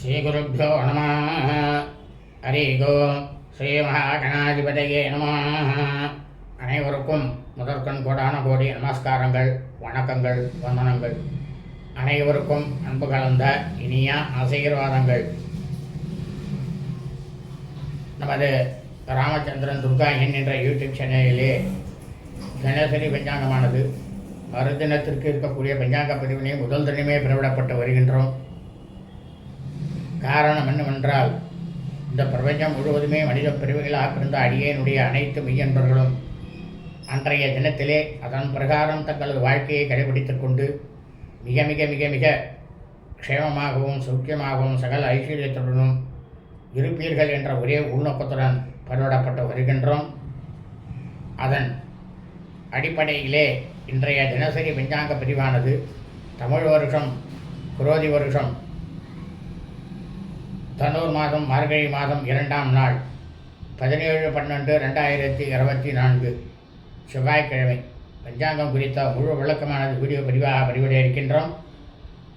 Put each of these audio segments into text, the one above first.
ஸ்ரீகுருப்போ நம ஹரி ஓம் ஸ்ரீ மகாகணாதிபதியே நம அனைவருக்கும் முதற்கண் கோடான கோடி நமஸ்காரங்கள் வணக்கங்கள் வந்தனங்கள். அனைவருக்கும் அன்பு கலந்த இனிய ஆசீர்வாதங்கள். நமது ராமச்சந்திரன் துர்கா என் என்ற யூடியூப் சேனலிலே தினசரி பஞ்சாங்கமானது மறுதினத்திற்கு இருக்கக்கூடிய பஞ்சாங்க பதிவினை முதல் தினமே பிறவிடப்பட்டு வருகின்றோம். காரணம் என்னவென்றால் இந்த பிரபஞ்சம் முழுவதுமே மனித பிரிவுகளாக இருந்த அடியேனுடைய அனைத்து மெய்யன்பர்களும் அன்றைய தினத்திலே அதன் பிரகாரம் தங்களது வாழ்க்கையை கடைபிடித்துக் கொண்டு மிக மிக மிக மிக க்ஷேமமாகவும் சௌக்கியமாகவும் சகல ஐஸ்வர்யத்துடனும் இருப்பீர்கள் என்ற ஒரே உள்நோக்கத்துடன் பரவிடப்பட்டு வருகின்றோம். அதன் அடிப்படையிலே இன்றைய தினசரி பஞ்சாங்க பிரிவானது தமிழ் வருஷம் குரோதி வருஷம் தனூர் மாதம் மார்கழி மாதம் இரண்டாம் நாள் பதினேழு பன்னெண்டு ரெண்டாயிரத்தி இருபத்தி நான்கு செவ்வாய்க்கிழமை. பஞ்சாங்கம் குறித்த முழு விளக்கமானது வீடியோ பதிவாக பதிவிட இருக்கின்றோம்.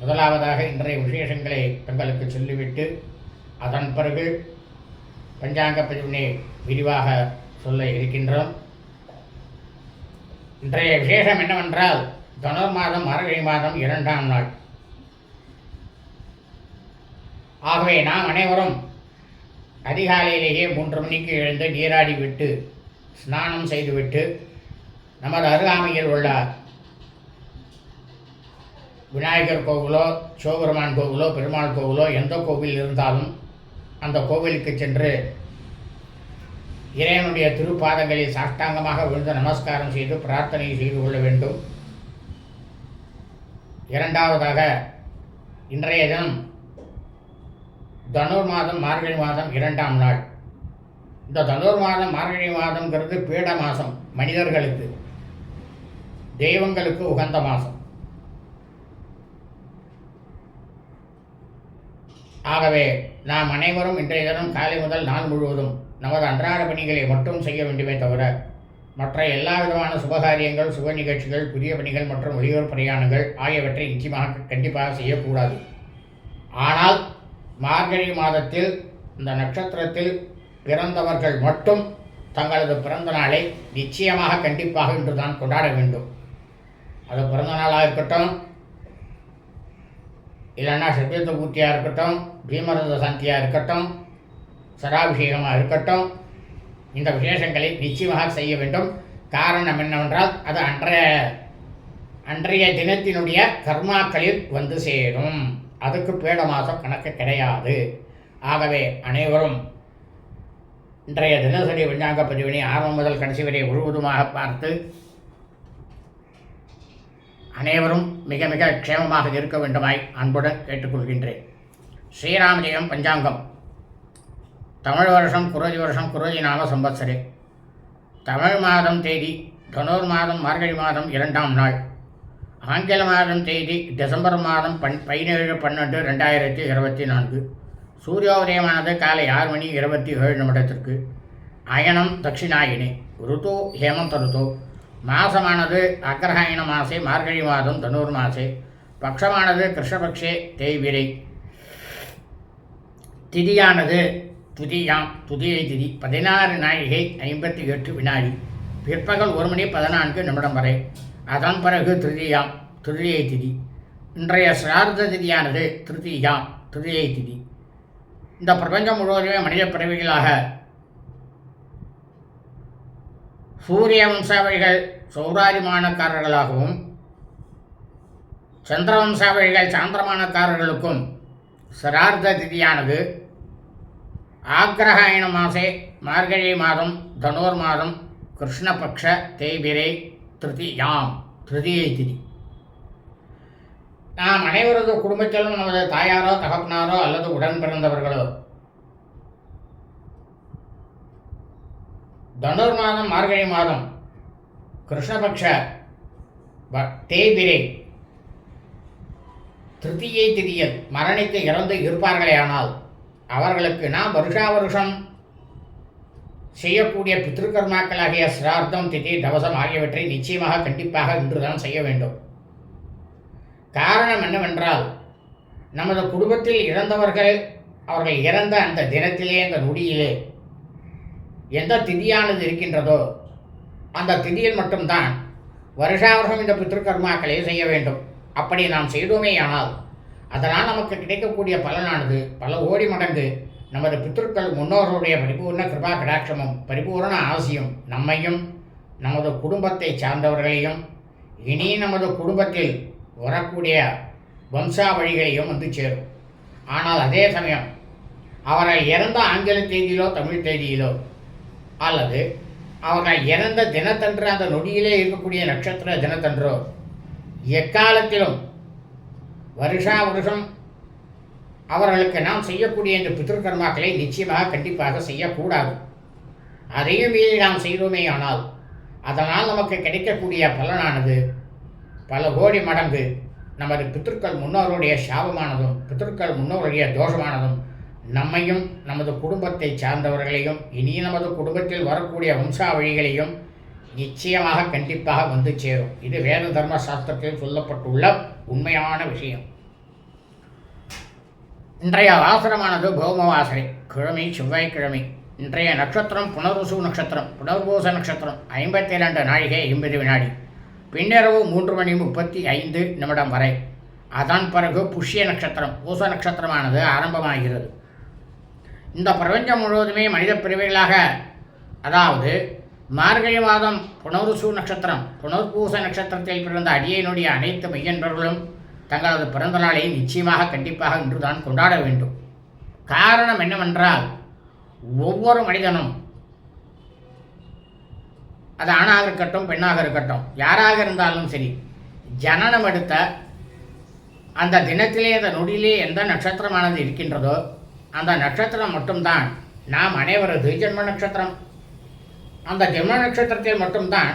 முதலாவதாக இன்றைய விசேஷங்களை தங்களுக்கு சொல்லிவிட்டு அதன் பிறகு பஞ்சாங்க பதிவினை விரிவாக சொல்ல இருக்கின்றோம். இன்றைய விசேஷம் என்னவென்றால் தனுர் மாதம் மார்கழி மாதம் இரண்டாம் நாள். ஆகவே நாம் அனைவரும் அதிகாலையிலேயே மூன்று மணிக்கு எழுந்து நீராடி விட்டு ஸ்நானம் செய்துவிட்டு நமது அருகாமையில் உள்ள விநாயகர் கோவிலோ சிவபெருமான் கோவிலோ பெருமாள் கோவிலோ எந்த கோவில் இருந்தாலும் அந்த கோவிலுக்கு சென்று இறைவனுடைய திருப்பாதங்களில் சாஷ்டாங்கமாக விழுந்து நமஸ்காரம் செய்து பிரார்த்தனை செய்து கொள்ள வேண்டும். இரண்டாவதாக இன்றைய தினம் தனுர் மாதம் மார்கழி மாதம் இரண்டாம் நாள். இந்த தனுர் மாதம் மார்கழி மாதம்ங்கிறது பீட மாதம் மனிதர்களுக்கு. தெய்வங்களுக்கு உகந்த மாதம் ஆகவே நாம் அனைவரும் இன்றைய தினம் காலை முதல் நாள் முழுவதும் நமது அன்றாட பணிகளை மட்டும் செய்ய வேண்டுமே தவிர மற்ற எல்லா விதமான சுபகாரியங்கள் சுப நிகழ்ச்சிகள் புதிய பணிகள் மற்றும் வெளியூர் பிரயாணங்கள் ஆகியவற்றை நிச்சயமாக கண்டிப்பாக செய்யக்கூடாது. ஆனால் மார்கழி மாதத்தில் இந்த நட்சத்திரத்தில் பிறந்தவர்கள் மட்டும் தங்களது பிறந்த நாளை நிச்சயமாக கண்டிப்பாக இன்று தான் கொண்டாட வேண்டும். அது பிறந்த நாளாக இருக்கட்டும் இல்லைன்னா சத்தியத்த பூர்த்தியாக இருக்கட்டும் பீமரத சாந்தியாக இருக்கட்டும் சராபிஷேகமாக இருக்கட்டும் இந்த விசேஷங்களை நிச்சயமாக செய்ய வேண்டும். காரணம் என்னவென்றால் அது அன்றைய அன்றைய தினத்தினுடைய கர்மாக்களில் வந்து சேரும். அதுக்கு பேட மாதம் கணக்கு கிடையாது. ஆகவே அனைவரும் இன்றைய தினசரி விஞ்ஞாங்க பதிவினை ஆரம்பம் முதல் கடைசி வரை முழுவதுமாக பார்த்து அனைவரும் மிக மிக க்ஷேமமாக இருக்க வேண்டுமாய் அன்புடன் கேட்டுக்கொள்கின்றேன். ஸ்ரீராமஜெயம் பஞ்சாங்கம். தமிழ் வருஷம் குரோதி வருஷம் குரோதி நாம சம்பத்சரே தமிழ் மாதம் தேதி தனூர் மாதம் மார்கழி மாதம் இரண்டாம் நாள். ஆங்கில மாதம் தேதி டிசம்பர் மாதம் பன் பதினேழு பன்னெண்டு ரெண்டாயிரத்தி இருபத்தி நான்கு. சூரியோதயமானது காலை ஆறு மணி இருபத்தி ஏழு நிமிடத்திற்கு. அயனம் தட்சிணாயினி ருது ஹேமந்த ருத்து மாசமானது அக்ரஹாயண மாசே மார்கழி மாதம் தனூர் மாசே. பக்ஷமானது கிருஷ்ணபக்ஷே தேய்விரை திதியானது துதியாம் துதியை திதி. பதினாறு நாழிகை ஐம்பத்தி எட்டு வினாடி. பிற்பகல் ஒரு மணி பதினான்கு நிமிடம் வரை. அதன் பிறகு திருதியாம். திருதியை திதி. இன்றைய சிரார்த்த திதியானது திருதியாம். திருதியை திதி. இந்த பிரபஞ்சம் முழுவதுமே மனித பிறவிகளாக சூரிய வம்சாவளிகள் சௌராரிமானக்காரர்களாகவும் சந்திர வம்சாவளிகள் சாந்திரமானக்காரர்களுக்கும் சிரார்த்த திதியானது ஆக்ரஹாயண மாசே மார்கழி மாதம் தனோர் மாதம் கிருஷ்ணபக்ஷ தேய்பிரை திருதியாம் திருதியை திதி நாம் அனைவரது குடும்பத்திலும் நமது தாயாரோ தகப்பனாரோ அல்லது உடன் பிறந்தவர்களோ தனுர் மாதம் மார்கழி மாதம் கிருஷ்ணபக்ஷ வ- திருத்தியை திதியில் மரணித்து இறந்து இருப்பார்களேயானால் அவர்களுக்கு நாம் வருஷா வருஷம் செய்யக்கூடிய பித்ருக்கர்மாக்களாகிய சிரார்த்தம் திதி தவசம் ஆகியவற்றை நிச்சயமாக கண்டிப்பாக இன்றுதான் செய்ய வேண்டும். காரணம் என்னவென்றால் நமது குடும்பத்தில் இறந்தவர்கள் அவர்கள் இறந்த அந்த தினத்திலே அந்த நொடியிலே எந்த திதியானது இருக்கின்றதோ அந்த திதியில் மட்டும்தான் வருஷாவர்ஷம் இந்த பித்ருக்கர்மாக்களை செய்ய வேண்டும். அப்படி நாம் செய்தோமேயானால் அதனால் நமக்கு கிடைக்கக்கூடிய பலனானது பல ஓடி மடங்கு நமது பித்திருக்கள் முன்னோர்களுடைய பரிபூர்ண கிருபா கடாட்சமும் பரிபூர்ண ஆசியும் நம்மையும் நமது குடும்பத்தை சார்ந்தவர்களையும் இனி நமது குடும்பத்தில் வரக்கூடிய வம்சாவழிகளையும் வந்து சேரும். ஆனால் அதே சமயம் அவர்கள் இறந்த ஆங்கில தேதியிலோ தமிழ் தேதியிலோ அல்லது அவர்கள் இறந்த தினத்தன்று அந்த நொடியிலே இருக்கக்கூடிய நட்சத்திர தினத்தன்றோ எக்காலத்திலும் வருஷா வருஷம் அவர்களுக்கு நாம் செய்யக்கூடிய இந்த பித்ருக்கர்மாக்களை நிச்சயமாக கண்டிப்பாக செய்யக்கூடாது. அதையும் மீறி நாம் செய்தோமே ஆனால் அதனால் நமக்கு கிடைக்கக்கூடிய பலனானது பல கோடி மடங்கு நமது பித்திருக்கள் முன்னோருடைய சாபமானதும் பித்திருக்கள் முன்னோருடைய தோஷமானதும் நம்மையும் நமது குடும்பத்தை சார்ந்தவர்களையும் இனி நமது குடும்பத்தில் வரக்கூடிய வம்சாவழிகளையும் நிச்சயமாக கண்டிப்பாக வந்து சேரும். இது வேத தர்ம சாஸ்திரத்தில் சொல்லப்பட்டுள்ள உண்மையான விஷயம். இன்றைய வாசனமானது பௌமவாசனை. கிழமை செவ்வாய்க்கிழமை. இன்றைய நட்சத்திரம் புனர்வசு நட்சத்திரம் புனர்பூச நட்சத்திரம். ஐம்பத்தி இரண்டு நாழிகை ஐம்பது வினாடி. பின்னிரவு மூன்று மணி முப்பத்தி ஐந்து நிமிடம் வரை. அதன் பிறகு புஷ்ய நட்சத்திரம் பூச நட்சத்திரமானது ஆரம்பமாகிறது. இந்த பிரபஞ்சம் முழுவதுமே மனித பிரிவுகளாக அதாவது மார்கழி மாதம் புனர்சு நட்சத்திரம் புனர்பூச நட்சத்திரத்தில் பிறந்த அடியனுடைய அனைத்து மையன்பர்களும் தங்களது பிறந்த நாளை நிச்சயமாக கண்டிப்பாக இன்றுதான் கொண்டாட வேண்டும். காரணம் என்னவென்றால் ஒவ்வொரு மனிதனும் அது ஆணாக இருக்கட்டும் பெண்ணாக இருக்கட்டும் யாராக இருந்தாலும் சரி ஜனனம் எடுத்த அந்த தினத்திலே அந்த நொடியிலே எந்த நட்சத்திரமானது இருக்கின்றதோ அந்த நட்சத்திரம் மட்டும்தான் நாம் அனைவரது ஜென்ம நட்சத்திரம். அந்த ஜென்ம நட்சத்திரத்தில் மட்டும்தான்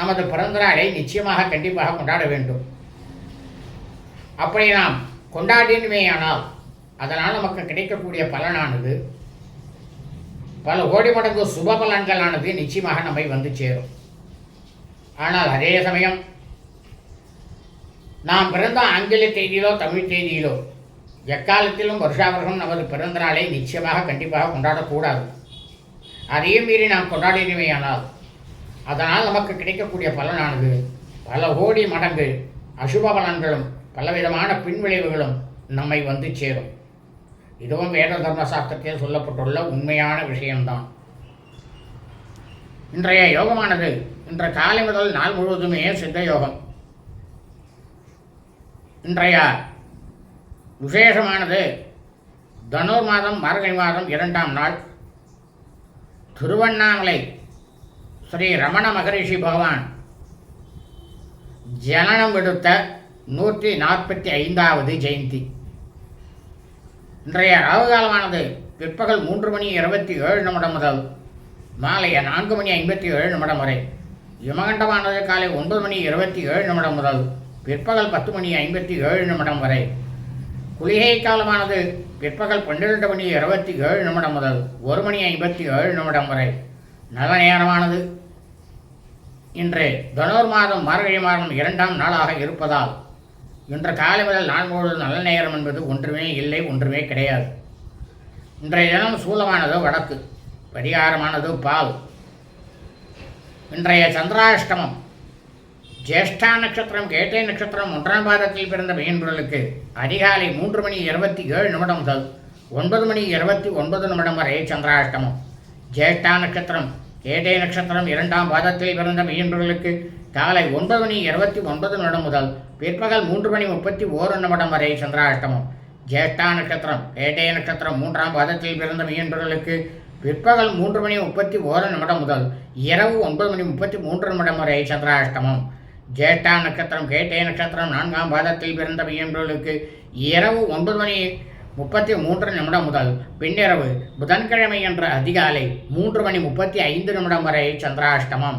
நமது பிறந்த நாளை நிச்சயமாக கண்டிப்பாக கொண்டாட வேண்டும். அப்படி நாம் கொண்டாடினுமேயானால் அதனால் நமக்கு கிடைக்கக்கூடிய பலனானது பல கோடி மடங்கு சுப பலன்களானது நிச்சயமாக நம்மை வந்து சேரும். ஆனால் அதே சமயம் நாம் பிறந்த ஆங்கில தேதியிலோ தமிழ் தேதியிலோ எக்காலத்திலும் வருஷாவருஷம் நமது பிறந்த நாளை நிச்சயமாக கண்டிப்பாக கொண்டாடக்கூடாது. அதையும் மீறி நாம் கொண்டாடினவையானால் அதனால் நமக்கு கிடைக்கக்கூடிய பலனானது பல கோடி மடங்கு அசுப பலன்களும் பலவிதமான பின்விளைவுகளும் நம்மை வந்து சேரும். இதுவும் வேத தர்மசாஸ்திரத்தில் சொல்லப்பட்டுள்ள உண்மையான விஷயம்தான். இன்றைய யோகமானது இன்று காலை முதல் நாள் முழுவதுமே சித்த யோகம். இன்றைய விசேஷமானது தனுர் மாதம் மார்கழி மாதம் இரண்டாம் நாள். திருவண்ணாமலை ஸ்ரீ ரமண மகரிஷி பகவான் ஜனனம் விடுத்த நூற்றி நாற்பத்தி ஐந்தாவது ஜெயந்தி. இன்றைய ராகுகாலமானது பிற்பகல் மூன்று மணி இருபத்தி ஏழு நிமிடம் முதல் மாலை நான்கு மணி ஐம்பத்தி ஏழு நிமிடம் வரை. யமகண்டமானது காலை ஒன்பது மணி இருபத்தி ஏழு நிமிடம் முதல் பிற்பகல் பத்து மணி ஐம்பத்தி ஏழு நிமிடம் வரை. குளிகை காலமானது பிற்பகல் பன்னிரெண்டு மணி இருபத்தி ஏழு நிமிடம் முதல் ஒரு மணி ஐம்பத்தி ஏழு நிமிடம் வரை. நல்ல நேரமானது. இன்று தனோர் மாதம் மார்கழி மாதம் இரண்டாம் நாளாக இருப்பதால் இன்று காலை முதல் நாள் முழுவதும் நல்ல நேரம் என்பது ஒன்றுமே இல்லை ஒன்றுமே கிடையாது. இன்றைய தினம் சூலமானதோ வடக்கு பரிகாரமானதோ பால் இன்றைய சந்திராஷ்டமம் ஜேஷ்டா நட்சத்திரம் கேட்டை நட்சத்திரம் ஒன்றாம் பாதத்தில் பிறந்த மீன்பொருளுக்கு அதிகாலை மூன்று மணி இருபத்தி ஏழு நிமிடம் முதல் ஒன்பது மணி இருபத்தி ஒன்பது நிமிடம் வரை சந்திராஷ்டமம். ஜேஷ்டா நட்சத்திரம் கேட்டை நட்சத்திரம் இரண்டாம் பாதத்தில் பிறந்த மீன்பொருளுக்கு காலை ஒன்பது மணி இருபத்தி ஒன்பது நிமிடம் முதல் பிற்பகல் மூன்று மணி முப்பத்தி ஓரு நிமிடம் வரை சந்திராஷ்டமம். ஜேஷ்டா நட்சத்திரம் கேட்டை நட்சத்திரம் மூன்றாம் பாதத்தில் பிறந்த மீன்பர்களுக்கு பிற்பகல் மூன்று மணி முப்பத்தி ஓரு நிமிடம் முதல் இரவு ஒன்பது மணி முப்பத்தி மூன்று நிமிடம் வரை சந்திராஷ்டமம். ஜேட்டா நட்சத்திரம் கேட்டே நட்சத்திரம் நான்காம் பாதத்தில் பிறந்த மீன்பர்களுக்கு இரவு ஒன்பது மணி முப்பத்தி மூன்று நிமிடம் முதல் பின்னிரவு புதன்கிழமை என்ற அதிகாலை மூன்று மணி முப்பத்தி ஐந்து நிமிடம் வரை சந்திராஷ்டமம்.